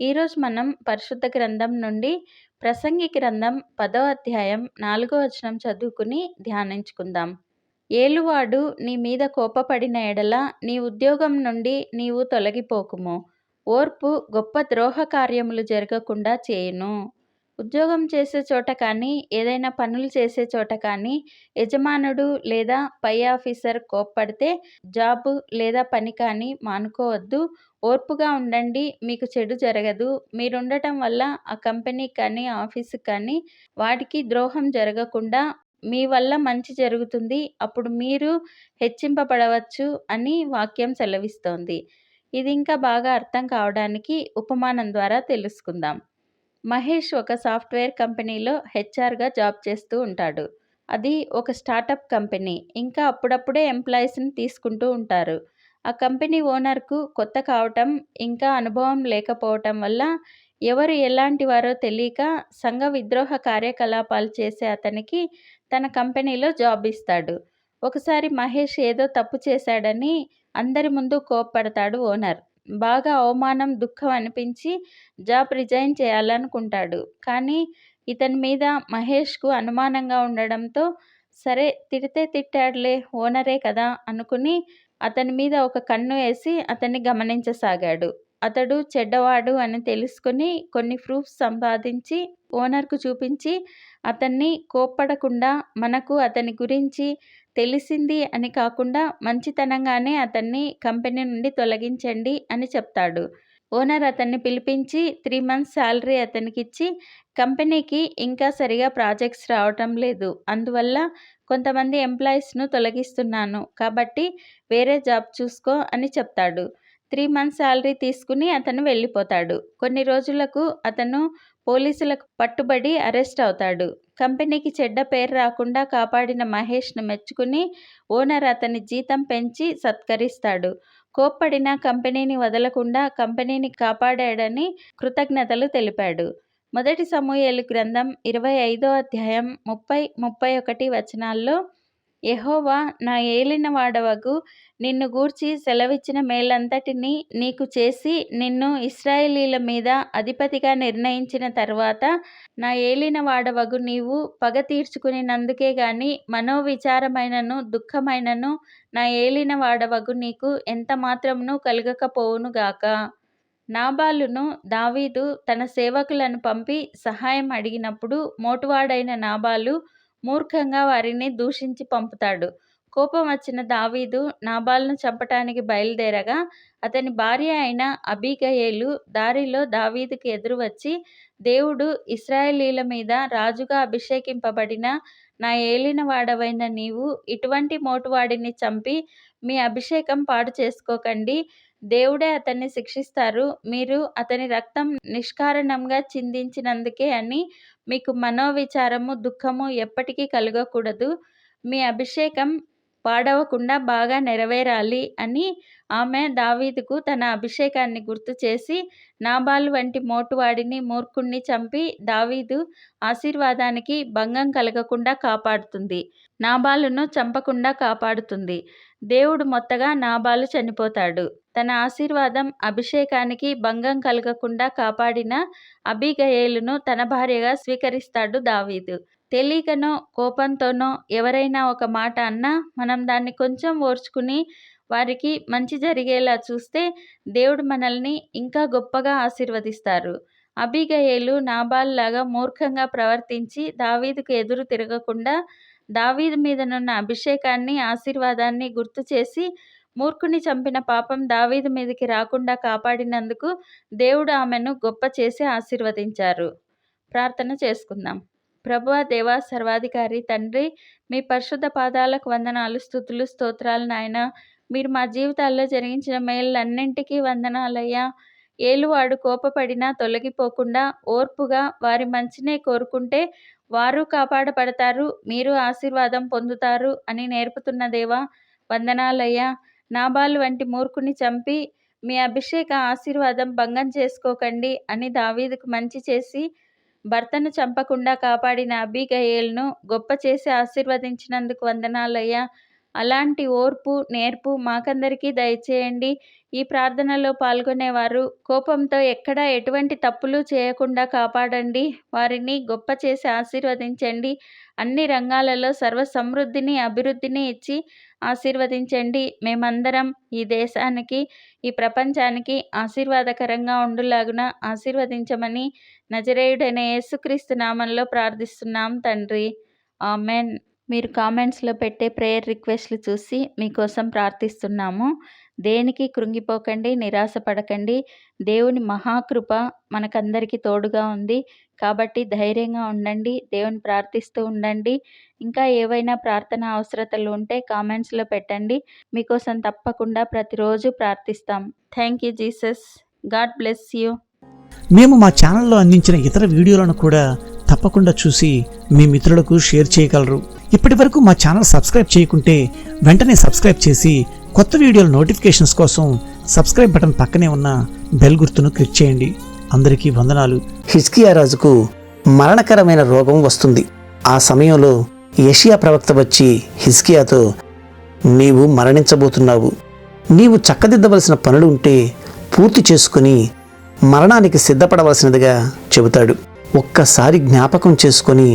ఈరోజు మనం పరిశుద్ధ గ్రంథం నుండి ప్రసంగి గ్రంథం పదో అధ్యాయం నాలుగో వచనం చదువుకుని ధ్యానించుకుందాం. ఏలువాడు నీ మీద కోపపడిన ఎడల నీ ఉద్యోగం నుండి నీవు తొలగిపోకుము. ఓర్పు గొప్ప ద్రోహ కార్యములు జరగకుండా చేయును. ఉద్యోగం చేసే చోట కానీ ఏదైనా పనులు చేసే చోట కానీ యజమానుడు లేదా పై ఆఫీసర్ కోప్పడితే జాబ్ లేదా పని కానీ మానుకోవద్దు. ఓర్పుగా ఉండండి మీకు చెడు జరగదు. మీరుండటం వల్ల ఆ కంపెనీ కానీ ఆఫీస్ కానీ వాటికి ద్రోహం జరగకుండా మీ వల్ల మంచి జరుగుతుంది. అప్పుడు మీరు హెచ్చింపబడవచ్చు అని వాక్యం సెలవిస్తోంది. ఇది ఇంకా బాగా అర్థం కావడానికి ఉపమానం ద్వారా తెలుసుకుందాం. మహేష్ ఒక సాఫ్ట్వేర్ కంపెనీలో హెచ్ఆర్గా జాబ్ చేస్తూ ఉంటాడు. అది ఒక స్టార్టప్ కంపెనీ. ఇంకా అప్పుడప్పుడే ఎంప్లాయీస్ని తీసుకుంటూ ఉంటారు. ఆ కంపెనీ ఓనర్కు కొత్త కావటం ఇంకా అనుభవం లేకపోవటం వల్ల ఎవరు ఎలాంటి వారో తెలియక సంఘ విద్రోహ కార్యకలాపాలు చేసే అతనికి తన కంపెనీలో జాబ్ ఇస్తాడు. ఒకసారి మహేష్ ఏదో తప్పు చేశాడని అందరి ముందు కోప్పడతాడు ఓనర్. బాగా అవమానం దుఃఖం అనిపించి జాబ్ రిజైన్ చేయాలనుకుంటాడు. కానీ ఇతని మీద మహేష్కు అనుమానంగా ఉండడంతో సరే తిడితే తిట్టాడులే ఓనరే కదా అనుకుని అతని మీద ఒక కన్ను వేసి అతన్ని గమనించసాగాడు. అతడు చెడ్డవాడు అని తెలుసుకుని కొన్ని ప్రూఫ్స్ సంపాదించి ఓనర్కు చూపించి అతన్ని కోప్పడకుండా మనకు అతని గురించి తెలిసింది అని కాకుండా మంచితనంగానే అతన్ని కంపెనీ నుండి తొలగించండి అని చెప్తాడు. ఓనర్ అతన్ని పిలిపించి త్రీ మంత్స్ శాలరీ అతనికి ఇచ్చి కంపెనీకి ఇంకా సరిగా ప్రాజెక్ట్స్ రావటం లేదు. అందువల్ల కొంతమంది ఎంప్లాయీస్ను తొలగిస్తున్నాను. కాబట్టి వేరే జాబ్ చూసుకో అని చెప్తాడు. త్రీ మంత్స్ శాలరీ తీసుకుని అతను వెళ్ళిపోతాడు. కొన్ని రోజులకు అతను పోలీసులకు పట్టుబడి అరెస్ట్ అవుతాడు. కంపెనీకి చెడ్డ పేరు రాకుండా కాపాడిన మహేష్ను మెచ్చుకుని ఓనర్ అతని జీతం పెంచి సత్కరిస్తాడు. కోప్పడిన కంపెనీని వదలకుండా కంపెనీని కాపాడాడని కృతజ్ఞతలు తెలిపాడు. మొదటి సమూహేలు గ్రంథం ఇరవై ఐదో అధ్యాయం ముప్పై ముప్పై ఒకటి వచనాల్లో యహోవా నా ఏలిన వాడవగు. నిన్ను గూర్చి సెలవిచ్చిన మేలంతటిని నీకు చేసి నిన్ను ఇస్రాయేలీల మీద అధిపతిగా నిర్ణయించిన తర్వాత నా ఏలిన వాడవగు నీవు పగ తీర్చుకునినందుకే గాని మనోవిచారమైనను దుఃఖమైనను నా ఏలిన వాడవగు నీకు ఎంత మాత్రమును కలగకపోవునుగాక నాబాలును దావీదు తన సేవకులను పంపి సహాయం అడిగినప్పుడు మోటువాడైన నాబాలు మూర్ఖంగా వారిని దూషించి పంపుతాడు. కోపం వచ్చిన దావీదు నాబాల్ను చంపటానికి బయలుదేరగా అతని భార్య అయిన అబీగయేలు దారిలో దావీదుకి ఎదురు వచ్చి దేవుడు ఇస్రాయేలీల మీద రాజుగా అభిషేకింపబడిన నా ఏలిన వాడవైన నీవు ఇటువంటి మోటువాడిని చంపి మీ అభిషేకం పాడు చేసుకోకండి. దేవుడే అతన్ని శిక్షిస్తారు. మీరు అతని రక్తం నిష్కారణంగా చిందించినందుకే అని మీకు మనోవిచారము దుఃఖము ఎప్పటికీ కలగకూడదు. మీ అభిషేకం పాడవకుండా బాగా నెరవేరాలి అని ఆమె దావీదుకు తన అభిషేకాన్ని గుర్తు చేసి నాబాలు వంటి మోటువాడిని మూర్ఖుణ్ణి చంపి దావీదు ఆశీర్వాదానికి భంగం కలగకుండా కాపాడుతుంది. నాబాలును చంపకుండా కాపాడుతుంది. దేవుడు మొత్తగా నాబాలు చనిపోతాడు. తన ఆశీర్వాదం అభిషేకానికి భంగం కలగకుండా కాపాడిన అబిగయేలును తన భార్యగా స్వీకరిస్తాడు దావీదు. తెలియకనో కోపంతోనో ఎవరైనా ఒక మాట అన్నా మనం దాన్ని కొంచెం ఓర్చుకుని వారికి మంచి జరిగేలా చూస్తే దేవుడు మనల్ని ఇంకా గొప్పగా ఆశీర్వదిస్తారు. అబిగయేలు నాబాల్లాగా మూర్ఖంగా ప్రవర్తించి దావీదుకు ఎదురు తిరగకుండా దావీదు మీదనున్న అభిషేకాన్ని ఆశీర్వాదాన్ని గుర్తు చేసి మూర్ఖుని చంపిన పాపం దావీదు మీదకి రాకుండా కాపాడినందుకు దేవుడు ఆమెను గొప్ప చేసి ఆశీర్వదించారు. ప్రార్థన చేసుకుందాం. ప్రభువా దేవా సర్వాధికారి తండ్రి మీ పరిశుద్ధ పాదాలకు వందనాలు స్థుతులు స్తోత్రాలు నాయన. మీరు మా జీవితాల్లో జరిగించిన మేళ్ళన్నింటికీ వందనాలయ్యా. ఏలువాడు కోపపడినా తొలగిపోకుండా ఓర్పుగా వారి మంచినే కోరుకుంటే వారు కాపాడబడతారు మీరు ఆశీర్వాదం పొందుతారు అని నేర్పుతున్న దేవా వందనాలయ్యా. నాబాలు వంటి మూర్ఖుని చంపి మీ అభిషేక ఆశీర్వాదం భంగం చేసుకోకండి అని దావీదుకు మంచి చేసి భర్తను చంపకుండా కాపాడిన అబిగయేల్ను గొప్ప చేసి ఆశీర్వదించినందుకు వందనాలయ్యా. అలాంటి ఓర్పు నేర్పు మాకందరికీ దయచేయండి. ఈ ప్రార్థనలో పాల్గొనేవారు కోపంతో ఎక్కడ ఎటువంటి తప్పులు చేయకుండా కాపాడండి. వారిని గొప్ప చేసి ఆశీర్వదించండి. అన్ని రంగాలలో సర్వ సమృద్ధిని అభివృద్ధిని ఇచ్చి ఆశీర్వదించండి. మేమందరం ఈ దేశానికి ఈ ప్రపంచానికి ఆశీర్వాదకరంగా ఉండులాగున ఆశీర్వదించమని నజరేయుడైన యేసుక్రీస్తు నామంలో ప్రార్థిస్తున్నాం తండ్రి. ఆమెన్. మీరు కామెంట్స్లో పెట్టే ప్రేయర్ రిక్వెస్ట్లు చూసి మీకోసం ప్రార్థిస్తున్నాము. దేనికి కృంగిపోకండి నిరాశపడకండి. దేవుని మహాకృప మనకందరికీ తోడుగా ఉంది. కాబట్టి ధైర్యంగా ఉండండి దేవుని ప్రార్థిస్తూ ఉండండి. ఇంకా ఏవైనా ప్రార్థన అవసరతలు ఉంటే కామెంట్స్లో పెట్టండి. మీకోసం తప్పకుండా ప్రతిరోజు ప్రార్థిస్తాం. Thank you Jesus. God bless you. మేము మా ఛానల్లో అందించిన ఇతర వీడియోలను కూడా తప్పకుండా చూసి మీ మిత్రులకు షేర్ చేయగలరు. ఇప్పటి వరకు మా ఛానల్ సబ్స్క్రైబ్ చేయకుంటే వెంటనే సబ్స్క్రైబ్ చేసి కొత్త వీడియోల నోటిఫికేషన్స్ కోసం సబ్స్క్రైబ్ బటన్ పక్కనే ఉన్న బెల్ గుర్తును క్లిక్ చేయండి. అందరికీ వందనాలు. హిజ్కియా రాజుకు మరణకరమైన రోగం వస్తుంది. ఆ సమయంలో ఏషియా ప్రవక్త వచ్చి హిజ్కియాతో నీవు మరణించబోతున్నావు. నీవు చక్కదిద్దవలసిన పనులు ఉంటే పూర్తి చేసుకుని మరణానికి సిద్ధపడవలసినదిగా చెబుతాడు. ఒక్కసారి జ్ఞాపకం చేసుకొని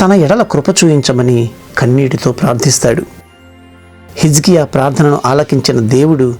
తన ఎడల కృప చూయించమని కన్నీటితో ప్రార్థిస్తాడు. హిజ్కియా ప్రార్థనను ఆలకించిన దేవుడు